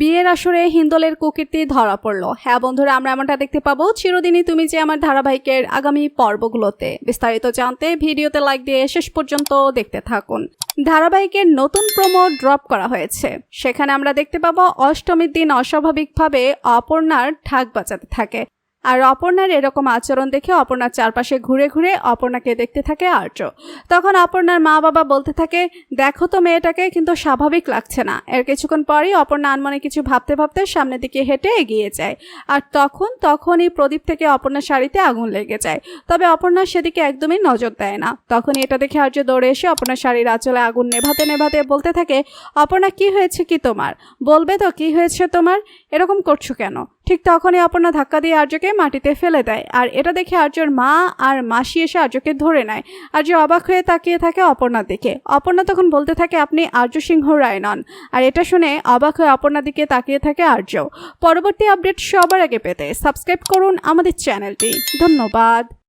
বিয়ের আসরে হিন্দলের কুকীর্তি ধরা পড়ল। হ্যাঁ বন্ধুরা, আমরা এমনটা দেখতে পাবো। চিরদিনই তুমি যে আমার ধারাবাহিকের আগামী পর্বগুলোতে বিস্তারিত জানতে ভিডিওতে লাইক দিয়ে শেষ পর্যন্ত দেখতে থাকুন। ধারাবাহিকের নতুন প্রোমো ড্রপ করা হয়েছে। সেখানে আমরা দেখতে পাবো অষ্টমীর দিন অস্বাভাবিকভাবে অপর্ণার ঢাক বাজাতে থাকে। আর অপর্ণার এরকম আচরণ দেখে অপর্ণার চারপাশে ঘুরে ঘুরে অপর্ণাকে দেখতে থাকে আর্য। তখন অপর্ণার মা বাবা বলতে থাকে, দেখো তো মেয়েটাকে, কিন্তু স্বাভাবিক লাগছে না। এর কিছুক্ষণ পরই অপর্ণা আনমনে কিছু ভাবতে ভাবতে সামনের দিকে হেঁটে এগিয়ে যায়। আর তখন, তখনই প্রদীপ থেকে অপর্ণার শাড়িতে আগুন লেগে যায়। তবে অপর্ণা সেদিকে একদমই নজর দেয় না। তখনই এটা দেখে আর্য দৌড়ে এসে অপর্ণার শাড়ির আঁচলে আগুন নেভাতে নেভাতে বলতে থাকে, অপর্ণা, কি হয়েছে কি তোমার? বলবে তো, কি হয়েছে তোমার? এরকম করছ কেন? ঠিক তখনই অপর্ণা ধাক্কা দিয়ে আর্যকে মাটিতে ফেলে দেয়। আর এটা দেখে আর্যর মা আর মাসি এসে আর্যকে ধরে নেয়। আর্য অবাক হয়ে তাকিয়ে থাকে অপর্ণার দিকে। অপর্ণা তখন বলতে থাকে, আপনি আর্য সিংহ রায় নন। আর এটা শুনে অবাক হয়ে অপর্ণার দিকে তাকিয়ে থাকে আর্য। পরবর্তী আপডেট সবার আগে পেতে সাবস্ক্রাইব করুন আমাদের চ্যানেলটি। ধন্যবাদ।